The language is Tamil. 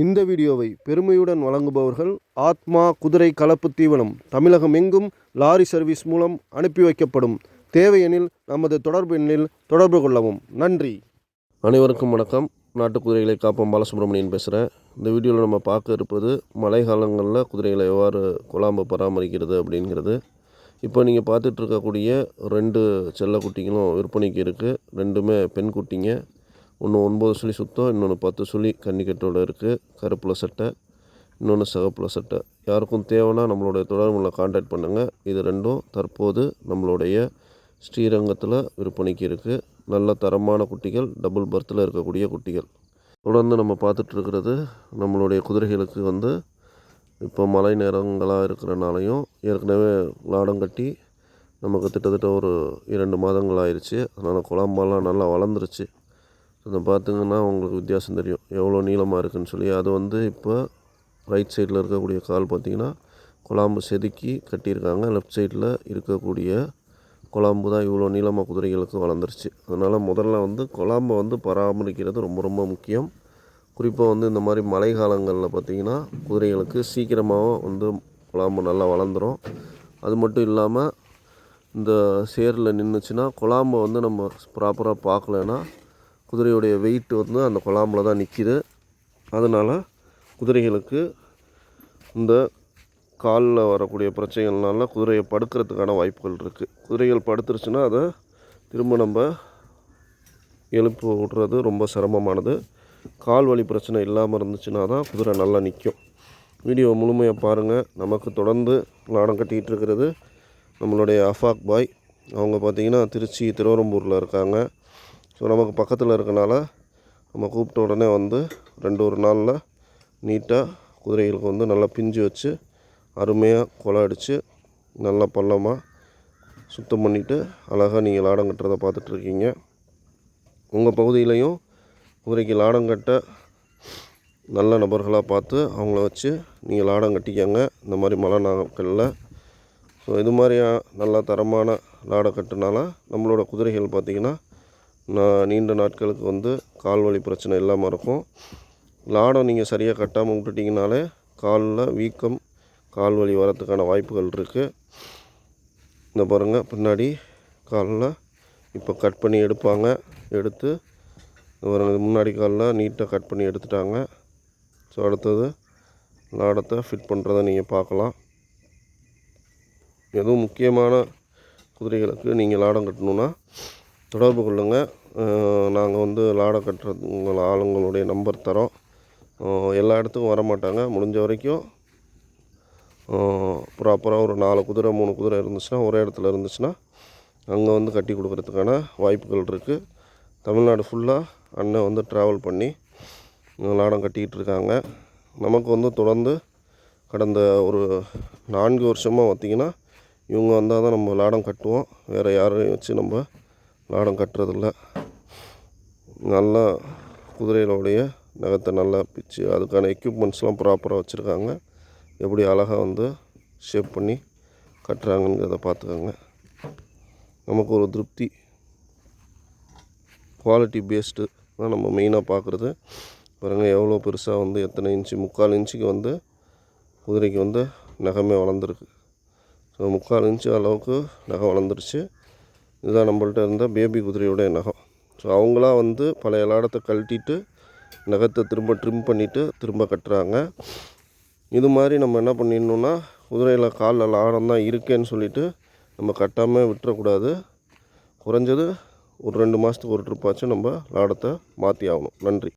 இந்த வீடியோவை பெருமையுடன் வழங்குபவர்கள் ஆத்மா குதிரை கலப்பு தீவனம் தமிழகம் எங்கும் லாரி சர்வீஸ் மூலம் அனுப்பி வைக்கப்படும். தேவையெனில் நமது தொடர்பு எண்ணில் தொடர்பு கொள்ளவும். நன்றி. அனைவருக்கும் வணக்கம். நாட்டு குதிரைகளை காப்போம். பாலசுப்ரமணியன் பேசுகிறேன் இந்த வீடியோவில் நம்ம பார்க்க இருப்பது மழை காலங்களில் குதிரைகளை எவ்வாறு குழாம்பு பராமரிக்கிறது அப்படிங்கிறது. இப்போ நீங்கள் பார்த்துட்ருக்கக்கூடிய ரெண்டு செல்ல குட்டிகளும் விற்பனைக்கு இருக்குது ரெண்டுமே பெண் குட்டிங்க. ஒன்று ஒன்பது சுழி சுத்தம் இன்னொன்று பத்து சுழி கன்னிக்கட்டோட இருக்குது கருப்பில் சட்டை இன்னொன்று சிகப்பில் சட்டை. யாருக்கும் தேவைன்னா நம்மளுடைய தொடர்பில் காண்டாக்ட் பண்ணுங்கள் இது ரெண்டும் தற்போது நம்மளுடைய ஸ்ரீரங்கத்தில் விற்பனைக்கு இருக்குது நல்ல தரமான குட்டிகள் டபுள் பர்த்தில் இருக்கக்கூடிய குட்டிகள். தொடர்ந்து நம்ம பார்த்துட்ருக்கிறது நம்மளுடைய குதிரைகளுக்கு வந்து இப்போ மழை நேரங்களாக இருக்கிறனாலையும் ஏற்கனவே லாடம் கட்டி நமக்கு கிட்டத்தட்ட ஒரு இரண்டு மாதங்கள் ஆயிடுச்சு அதனால் குழம்பெல்லாம் நல்லா வளர்ந்துருச்சு. அதை பார்த்திங்கன்னா உங்களுக்கு வித்தியாசம் தெரியும். எவ்வளோ நீளமாக இருக்குன்னு சொல்லி. அது வந்து இப்போ ரைட் சைடில் இருக்கக்கூடிய கால் பார்த்திங்கன்னா குழாம்பு செதுக்கி கட்டியிருக்காங்க. லெஃப்ட் சைடில் இருக்கக்கூடிய குழாம்பு தான் இவ்வளோ நீளமாக குதிரைகளுக்கு வளர்ந்துருச்சு. அதனால் முதல்ல வந்து குழாம்பை வந்து பராமரிக்கிறது ரொம்ப ரொம்ப முக்கியம். குறிப்பாக வந்து இந்த மாதிரி மழை காலங்களில் பார்த்திங்கன்னா குதிரைகளுக்கு சீக்கிரமாகவும் வந்து குழாம்பு நல்லா வளர்ந்துடும் அது மட்டும் இல்லாமல் இந்த சேரில் நின்றுச்சுன்னா குழாம்பை வந்து நம்ம ப்ராப்பராக பார்க்கலன்னா குதிரையுடைய வெயிட் வந்து அந்த குழாமில் தான் நிற்கிது அதனால் குதிரைகளுக்கு இந்த காலில் வரக்கூடிய பிரச்சனைகள்னால குதிரையை படுக்கிறதுக்கான வாய்ப்புகள் இருக்குது குதிரைகள் படுத்துருச்சுன்னா அதை திரும்ப நம்ம எழுப்பு விட்றது ரொம்ப சிரமமானது. கால் வலி பிரச்சனை இல்லாமல் இருந்துச்சுன்னா தான் குதிரை நல்லா நிற்கும் வீடியோ முழுமையாக பாருங்கள் நமக்கு தொடர்ந்து லாடம் கட்டிக்கிட்டு இருக்கிறது நம்மளுடைய அஃபாக் பாய். அவங்க பார்த்திங்கன்னா திருச்சி திருவரம்பூரில் இருக்காங்க. ஸோ நமக்கு பக்கத்தில் இருக்கனால நம்ம கூப்பிட்ட உடனே வந்து ரெண்டு ஒரு நாளில் நீட்டாக குதிரைகளுக்கு வந்து நல்லா பிஞ்சு வச்சு அருமையாக கொலை அடித்து நல்லா பள்ளமாக சுத்தம் பண்ணிவிட்டு அழகாக நீங்கள் லாடம் கட்டுறதை பார்த்துட்ருக்கீங்க. உங்கள் பகுதியிலையும் குதிரைக்கு லாடம் கட்ட நல்ல நபர்களாக பார்த்து அவங்கள வச்சு நீங்கள் லாடம் கட்டிக்கங்க. இந்த மாதிரி மழை நாட்களில். ஸோ இது மாதிரி நல்ல தரமான லாடம் கட்டுனால நம்மளோட குதிரைகள் பார்த்திங்கன்னா நான் நீண்ட நாட்களுக்கு வந்து கால் வலி பிரச்சனை இல்லாமல் இருக்கும். லாடம் நீங்கள் சரியாக கட்டாமல் விட்டுட்டிங்கனாலே காலில் வீக்கம் கால் வலி வரத்துக்கான வாய்ப்புகள் இருக்குது இந்த பாருங்கள் பின்னாடி காலில் இப்போ கட் பண்ணி எடுப்பாங்க. எடுத்து ஒரு முன்னாடி காலில் நீட்டாக கட் பண்ணி எடுத்துட்டாங்க. ஸோ அடுத்தது லாடத்தை ஃபிட் பண்ணுறதை நீங்கள் பார்க்கலாம். எதுவும் முக்கியமான குதிரைகளுக்கு நீங்கள் லாடம் கட்டணுன்னா தொடர்பு கொள்ளுங்கள் நாங்கள் வந்து லாடம் கட்டுறது உங்கள் ஆளுங்களுடைய நம்பர் தரோம். எல்லா இடத்துக்கும் வர மாட்டாங்க. முடிஞ்ச வரைக்கும் ப்ராப்பராக ஒரு நாலு குதிரை மூணு குதிரை இருந்துச்சுன்னா ஒரே இடத்துல இருந்துச்சுன்னா அங்கே வந்து கட்டி கொடுக்குறதுக்கான வாய்ப்புகள் இருக்குது தமிழ்நாடு ஃபுல்லாக அண்ணன் வந்து ட்ராவல் பண்ணி லாடம் கட்டிக்கிட்டு இருக்காங்க. நமக்கு வந்து தொடர்ந்து கடந்த ஒரு நான்கு வருஷமாக பார்த்திங்கன்னா இவங்க வந்தால் தான் நம்ம லாடம் கட்டுவோம். வேறு யாரையும் வச்சு நம்ம லாடம் கட்டுறதில்ல. நல்லா குதிரைகளுடைய நகத்தை நல்லா பிச்சு அதுக்கான எக்யூப்மெண்ட்ஸ்லாம் ப்ராப்பராக வச்சுருக்காங்க. எப்படி அழகாக வந்து ஷேப் பண்ணி கட்டுறாங்கங்கிறத பார்த்துக்கோங்க. நமக்கு ஒரு திருப்தி. குவாலிட்டி பேஸ்டு தான் நம்ம மெயினாக பார்க்குறது. பாருங்கள் எவ்வளோ பெருசாக வந்து எத்தனை இன்ச்சு முக்கால் இன்ச்சுக்கு வந்து குதிரைக்கு வந்து நகமே வளர்ந்துருக்கு. ஸோ முக்கால் இன்ச்சு அளவுக்கு நகம் வளர்ந்துருச்சு. இதுதான் நம்மள்ட்ட இருந்த பேபி குதிரையோடைய நகம். ஸோ அவங்களாம் வந்து பழைய லாடத்தை கழட்டிட்டு நகத்தை திரும்ப ட்ரிம் பண்ணிவிட்டு திரும்ப கட்டுறாங்க. இது மாதிரி நம்ம என்ன பண்ணிடணுன்னா குதிரையில் காலில் லாடம் தான் இருக்கேன்னு சொல்லிவிட்டு நம்ம கட்டாமல் விட்டுறக்கூடாது. குறைஞ்சது ஒரு ரெண்டு மாதத்துக்கு ஒரு ட்ரிப்பாச்சும் நம்ம லாடத்தை மாற்றி ஆகணும். நன்றி.